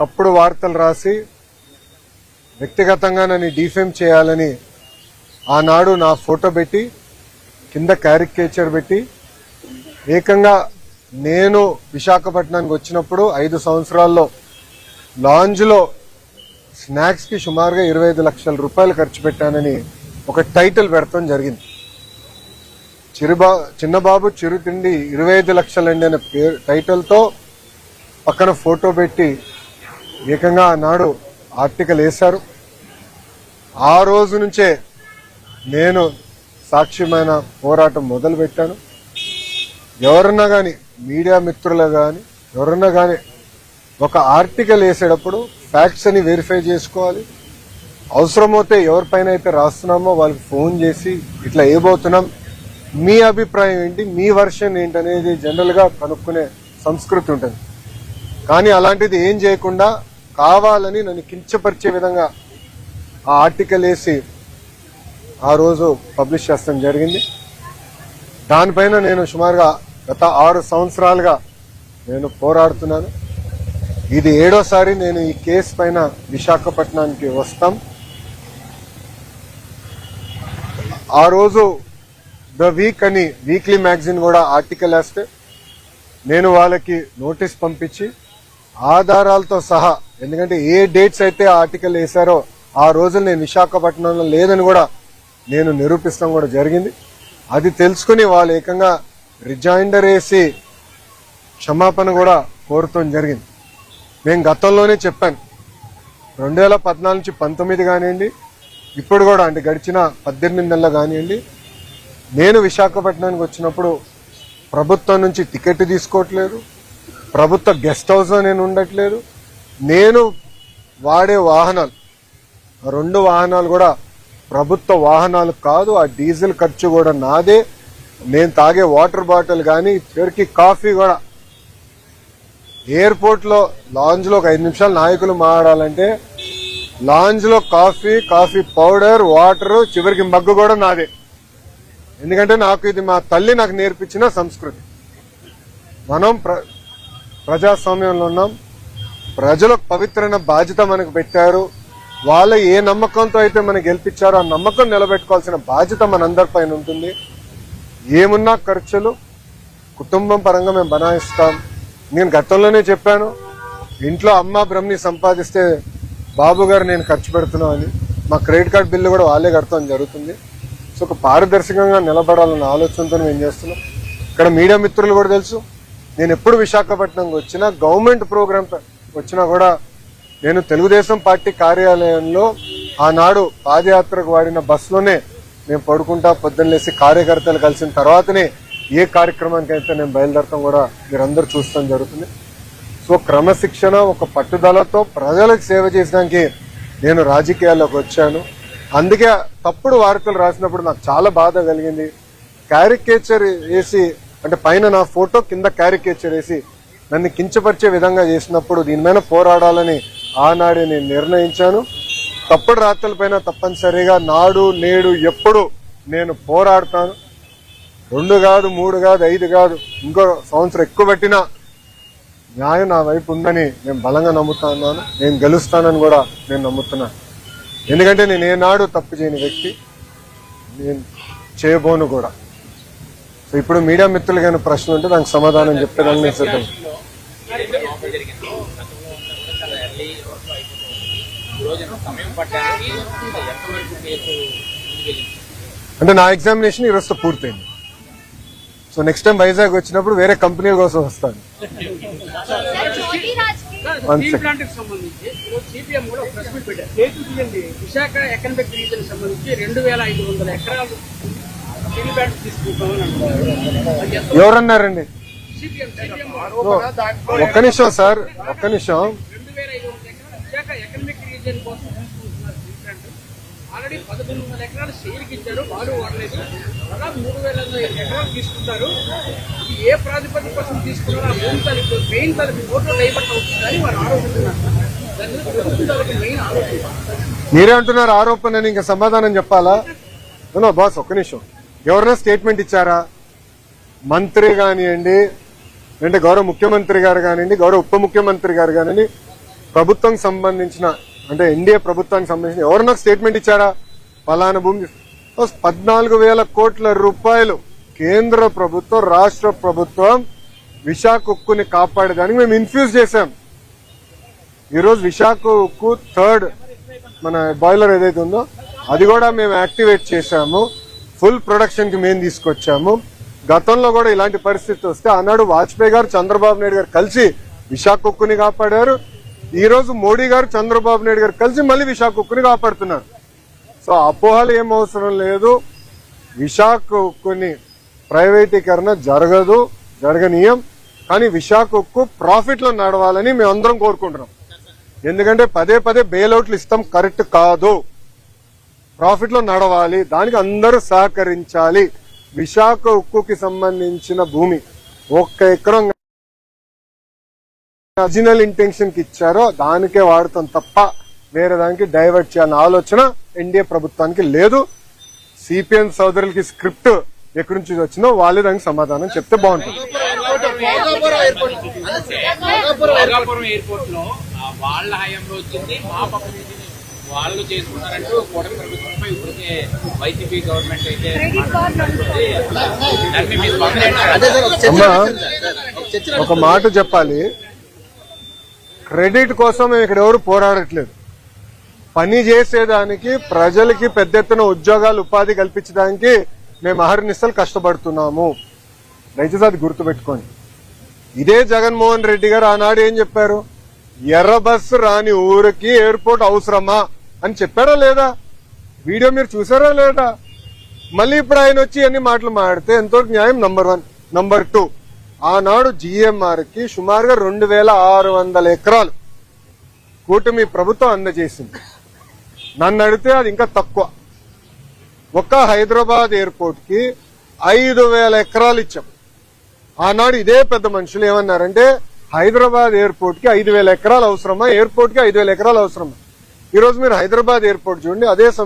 తప్పుడు వార్తలు రాసి వ్యక్తిగతంగా నన్ను డిఫేమ్ చేయాలని ఆనాడు నా ఫోటో పెట్టి కింద క్యారికేచర్ పెట్టి ఏకంగా నేను విశాఖపట్నానికి వచ్చినప్పుడు ఐదు సంవత్సరాల్లో లాంజ్లో స్నాక్స్కి సుమారుగా ఇరవై ఐదు లక్షల రూపాయలు ఖర్చు పెట్టానని ఒక టైటిల్ పెడతాం జరిగింది. చిరుబా చిన్నబాబు చిరుతిండి ఇరవై ఐదు లక్షలండి అనే పేరు టైటిల్తో పక్కన ఫోటో పెట్టి ఏకంగా ఆనాడు ఆర్టికల్ వేశారు. ఆ రోజు నుంచే నేను సాక్ష్యమైన పోరాటం మొదలుపెట్టాను. ఎవరన్నా కానీ మీడియా మిత్రులు కానీ ఎవరన్నా కానీ ఒక ఆర్టికల్ వేసేటప్పుడు ఫ్యాక్ట్స్ అని వెరిఫై చేసుకోవాలి. అవసరమైతే ఎవరిపైన అయితే రాస్తున్నామో వాళ్ళకి ఫోన్ చేసి ఇట్లా ఏబోతున్నాం మీ అభిప్రాయం ఏంటి? మీ వర్షన్ ఏంటి అనేది కనుక్కునే సంస్కృతి ఉంటుంది. కానీ అలాంటిది ఏం చేయకుండా కావాలని నన్ను కించపరిచే విధంగా ఆ ఆర్టికల్ వేసి ఆ రోజు పబ్లిష్ చేస్తాం జరిగింది. దానిపైన నేను సుమారుగా గత ఆరు సంవత్సరాలుగా నేను పోరాడుతున్నాను. ఇది ఏడోసారి నేను ఈ కేసు పైన విశాఖపట్నానికి వస్తాం. ఆ రోజు ద వీక్ అని వీక్లీ మ్యాగజైన్ కూడా ఆర్టికల్ వేస్తే నేను వాళ్ళకి నోటీస్ పంపించి ఆధారాలతో సహా ఎందుకంటే ఏ డేట్స్ అయితే ఆర్టికల్ వేశారో ఆ రోజులు నేను విశాఖపట్నంలో లేదని కూడా నేను నిరూపిస్తాం కూడా జరిగింది. అది తెలుసుకుని వాళ్ళు ఏకంగా రిజైండర్ వేసి క్షమాపణ కూడా కోరుతాం జరిగింది. నేను గతంలోనే చెప్పాను. రెండు వేల పద్నాలుగు నుంచి పంతొమ్మిది కానివ్వండి ఇప్పుడు కూడా అంటే గడిచిన పద్దెనిమిది నెలలు కానివ్వండి నేను విశాఖపట్నానికి వచ్చినప్పుడు ప్రభుత్వం నుంచి టికెట్ తీసుకోవట్లేదు. ప్రభుత్వ గెస్ట్ హౌస్లో నేను ఉండట్లేదు. నేను వాడే వాహనాలు రెండు వాహనాలు కూడా ప్రభుత్వ వాహనాలు కాదు ఆ డీజిల్ ఖర్చు కూడా నాదే. నేను తాగే వాటర్ బాటిల్ కానీ చివరికి కాఫీ కూడా. ఎయిర్పోర్ట్లో లాంజ్లో ఒక ఐదు నిమిషాలు నాయకులు మాట్లాడాలంటే లాంజ్లో కాఫీ కాఫీ పౌడర్ వాటర్ చివరికి మగ్గు కూడా నాదే. ఎందుకంటే నాకు ఇది మా తల్లి నాకు నేర్పించిన సంస్కృతి. మనం ప్ర ప్రజాస్వామ్యంలో ఉన్నాం. ప్రజలకు పవిత్రమైన బాధ్యత మనకు పెట్టారు. వాళ్ళు ఏ నమ్మకంతో అయితే మనకు గెలిపించారో ఆ నమ్మకం నిలబెట్టుకోవాల్సిన బాధ్యత మనందరిపైన ఉంటుంది. ఏమున్నా ఖర్చులు కుటుంబం పరంగా మేము బనాయిస్తాం. నేను గతంలోనే చెప్పాను ఇంట్లో అమ్మ బ్రహ్మని సంపాదిస్తే బాబు గారు నేను ఖర్చు పెడుతున్నా అని. మా క్రెడిట్ కార్డ్ బిల్లు కూడా వాళ్ళే కడతాం జరుగుతుంది. సో ఒక పారదర్శకంగా నిలబడాలన్న ఆలోచనతో మేము చేస్తున్నాం. ఇక్కడ మీడియా మిత్రులు కూడా తెలుసు నేను ఎప్పుడు విశాఖపట్నంకి వచ్చినా గవర్నమెంట్ ప్రోగ్రామ్ వచ్చినా కూడా నేను తెలుగుదేశం పార్టీ కార్యాలయంలో ఆనాడు పాదయాత్రకు వాడిన బస్సులోనే మేము పడుకుంటా పొద్దున్నలేసి కార్యకర్తలు కలిసిన తర్వాతనే ఏ కార్యక్రమానికి అయితే నేను బయలుదేరటం కూడా మీరందరూ చూస్తాం జరుగుతుంది. సో క్రమశిక్షణ ఒక పట్టుదలతో ప్రజలకు సేవ చేయడానికి నేను రాజకీయాల్లోకి వచ్చాను. అందుకే తప్పుడు వార్తలు రాసినప్పుడు నాకు చాలా బాధ కలిగింది. క్యారికేచర్ వేసి అంటే పైన నా ఫోటో కింద క్యారికేచర్ వేసి నన్ను కించపరిచే విధంగా చేసినప్పుడు దీని మీద పోరాడాలని ఆనాడే నేను నిర్ణయించాను. తప్పుడు రాత్రులపైన తప్పనిసరిగా నాడు నేడు ఎప్పుడు నేను పోరాడతాను. రెండు కాదు మూడు కాదు ఐదు కాదు ఇంకో సంవత్సరం ఎక్కువ పెట్టినా న్యాయం నా వైపు ఉందని నేను బలంగా నమ్ముతున్నాను నేను గెలుస్తానని కూడా నేను నమ్ముతున్నాను ఎందుకంటే నేను ఏనాడు తప్పు చేయని వ్యక్తి నేను చేయబోను కూడా. ఇప్పుడు మీడియా మిత్రులు కానీ ప్రశ్న ఉంటే దానికి సమాధానం చెప్తే కానీ సిద్ధం. అంటే నా ఎగ్జామినేషన్ ఈ ఈరోజుతో పూర్తయింది. సో నెక్స్ట్ టైం వైజాగ్ వచ్చినప్పుడు వేరే కంపెనీల కోసం వస్తాను. విశాఖ ఎకనమిక్ రీజన్ సంబంధించి రెండు వేల ఐదు వందల ఎకరాలు ఎవరన్నారండి? ఒక్క నిమిషం సార్ ఒక్క నిమిషం. ఆల్రెడీ పదకొండు వందల ఎకరాలు సేల్కి ఇచ్చారు వాళ్ళు వాడలేదు. అలా మూడు వేల ఎకరాలు తీసుకుంటారు. ఇది ఏ ప్రాతిపదిక కోసం తీసుకున్నారో ఆ భూమి తలకు మెయిన్ తలకు ఓట్లు డైవర్ట్ అవుతుందని వారు ఆరోపిస్తున్నారు. దాని మీద ప్రభుత్వం తలకు మెయిన్ ఆలోచన మీరే అంటున్నారు ఆరోపణ అని ఇంకా సమాధానం చెప్పాలా? నో బాస్ ఒక్క నిమిషం. ఎవరైనా స్టేట్మెంట్ ఇచ్చారా? మంత్రి కానివ్వండి అంటే గౌరవ ముఖ్యమంత్రి గారు కానివ్వండి గౌరవ ఉప ముఖ్యమంత్రి గారు కానివ్వండి ప్రభుత్వం సంబంధించిన అంటే ఎన్డీఏ ప్రభుత్వానికి సంబంధించిన ఎవరు నాకు స్టేట్మెంట్ ఇచ్చారా? ఫలానా భూమి పద్నాలుగు వేల కోట్ల రూపాయలు కేంద్ర ప్రభుత్వం రాష్ట్ర ప్రభుత్వం విశాఖ ఉక్కుని కాపాడేదానికి మేము ఇన్ఫ్యూజ్ చేశాం. ఈరోజు విశాఖ ఉక్కు థర్డ్ మన బాయిలర్ ఏదైతే ఉందో అది కూడా మేము యాక్టివేట్ చేశాము. ఫుల్ ప్రొడక్షన్కి మేము తీసుకొచ్చాము. గతంలో కూడా ఇలాంటి పరిస్థితి వస్తే ఆనాడు వాజ్పేయి గారు చంద్రబాబు నాయుడు గారు కలిసి విశాఖ కుక్కుని కాపాడారు. ఈ రోజు మోడీ గారు చంద్రబాబు నాయుడు గారు కలిసి మళ్ళీ విశాఖ కుక్కుని కాపాడుతున్నారు. సో అపోహలు ఏం అవసరం లేదు. విశాఖ ఉక్కుని ప్రైవేటీకరణ జరగదు జరగనీయం. కానీ విశాఖ ఉక్కు ప్రాఫిట్లో నడవాలని మేమందరం కోరుకుంటున్నాం. ఎందుకంటే పదే పదే బెయిల్అవుట్లు ఇస్తాం కరెక్ట్ కాదు. ప్రాఫిట్లో నడవాలి దానికి అందరూ సహకరించాలి. విశాఖ ఉక్కుకి సంబంధించిన భూమి ఒక్క ఎకరం ఒరిజినల్ ఇంటెన్షన్కి ఇచ్చారో దానికే వాడతాం తప్ప వేరే దానికి డైవర్ట్ చేయాలన్న ఆలోచన ఎన్డీఏ ప్రభుత్వానికి లేదు. సిపిఎం సోదరులకి స్క్రిప్ట్ ఎక్కడి నుంచి వచ్చిందో వాళ్ళే దానికి సమాధానం చెప్తే బాగుంటుంది. వాళ్ళ హయాంలో వచ్చింది మా పక్క వాళ్ళు చేసుకున్నారంటూ కూటమి ప్రభుత్వంపై ఇప్పటికే వైసీపీ గవర్నమెంట్ అయితే ఒక మాట చెప్పాలి. క్రెడిట్ కోసం మేము ఇక్కడ ఎవరు పోరాడట్లేదు. పని చేసేదానికి ప్రజలకి పెద్ద ఎత్తున ఉద్యోగాలు ఉపాధి కల్పించడానికి మేము అహర్నిశలు కష్టపడుతున్నాము. దయచేసి అది గుర్తుపెట్టుకోండి. ఇదే జగన్మోహన్ రెడ్డి గారు ఆనాడు ఏం చెప్పారు? ఎర్ర బస్సు రాని ఊరికి ఎయిర్పోర్ట్ అవసరమా? అని చెప్పారా లేదా? వీడియో మీరు చూసారా లేదా మళ్ళీ ఇప్పుడు ఆయన వచ్చి అన్ని మాటలు మాడితే ఎంతో న్యాయం నంబర్ వన్. Number two. ఆనాడు జిఎంఆర్కి సుమారుగా రెండు వేల ఆరు వందల ఎకరాలు కూటమి ప్రభుత్వం అందజేసింది. నన్ను అడిగితే అది ఇంకా తక్కువ. ఒక్క హైదరాబాద్ ఎయిర్పోర్ట్కి ఐదు వేల ఎకరాలు ఇచ్చాం. ఆనాడు ఇదే పెద్ద మనుషులు ఏమన్నారంటే హైదరాబాద్ ఎయిర్పోర్ట్కి ఐదు వేల ఎకరాలు అవసరమా? ఎయిర్పోర్ట్కి ఐదు వేల ఎకరాలు అవసరమా? ఈ రోజు మీరు హైదరాబాద్ ఎయిర్పోర్ట్ చూడండి అదే సమయం